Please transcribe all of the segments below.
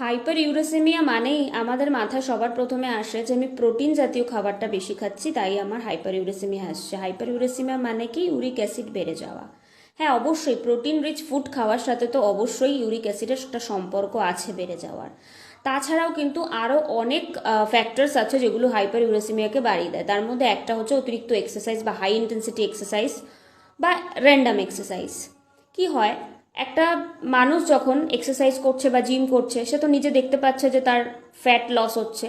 Hyper ইউরেসেমিয়া মানেই আমাদের মাথায় সবার প্রথমে আসে যে আমি প্রোটিন জাতীয় খাবারটা বেশি খাচ্ছি, তাই আমার হাইপার ইউরেসেমিয়া আসছে। হাইপার ইউরেসেমিয়া মানে কি? ইউরিক অ্যাসিড বেড়ে যাওয়া। হ্যাঁ অবশ্যই প্রোটিন রিচ ফুড খাওয়ার সাথে তো অবশ্যই ইউরিক অ্যাসিডের একটা সম্পর্ক আছে বেড়ে যাওয়ার। তাছাড়াও কিন্তু আরও অনেক ফ্যাক্টরস আছে যেগুলো হাইপার ইউরেসেমিয়াকে বাড়িয়ে দেয়। তার মধ্যে একটা হচ্ছে অতিরিক্ত এক্সারসাইজ বা হাই ইন্টেন্সিটি এক্সারসাইজ বা র্যান্ডাম এক্সারসাইজ কি হয়? একটা মানুষ যখন এক্সারসাইজ করছে বা জিম করছে, সে তো নিজে দেখতে পাচ্ছে যে তার ফ্যাট লস হচ্ছে।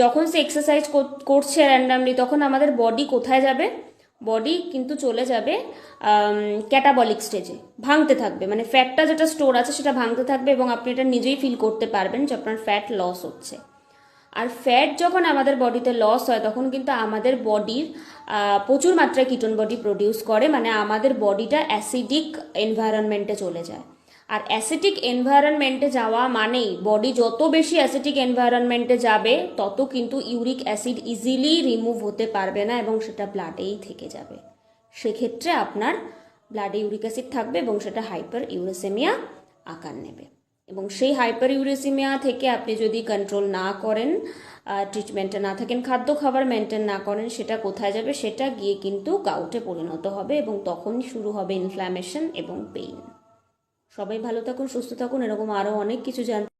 যখন সে এক্সারসাইজ করছে র্যান্ডামলি তখন আমাদের বডি কোথায় যাবে? বডি কিন্তু চলে যাবে ক্যাটাবলিক স্টেজে ভাঙতে থাকবে। মানে ফ্যাটটা যেটা স্টোর আছে, সেটা ভাঙতে থাকবে এবং আপনি এটা নিজেই ফিল করতে পারবেন যে আপনার ফ্যাট লস হচ্ছে। আর ফ্যাট যখন আমাদের বডিতে লস হয়, তখন কিন্তু আমাদের বডির প্রচুর মাত্রায় কিটন বডি প্রডিউস করে মানে আমাদের বডিটা অ্যাসিডিক এনভায়রনমেন্টে চলে যায়। আর অ্যাসিডিক এনভায়রনমেন্টে যাওয়া মানেই বডি যত বেশি অ্যাসিডিক এনভায়রনমেন্টে যাবে, তত কিন্তু ইউরিক অ্যাসিড ইজিলি রিমুভ হতে পারবে না এবং সেটা ব্লাডেই থেকে যাবে। সেক্ষেত্রে আপনার ব্লাডে ইউরিক অ্যাসিড থাকবে এবং সেটা হাইপার ইউরেসেমিয়া আকার নেবে। এবং সেই হাইপার ইউরেসিমিয়া থেকে আপনি যদি কন্ট্রোল না করেন ট্রিটমেন্টে না থাকেন, খাদ্য খাবার মেনটেন না করেন, সেটা কোথায় যাবে? সেটা গিয়ে কিন্তু গাউটে পরিণত হবে এবং তখনই শুরু হবে ইনফ্ল্যামেশন এবং পেইন সবাই ভালো থাকুন, সুস্থ থাকুন, এরকম আরও অনেক কিছু জানতে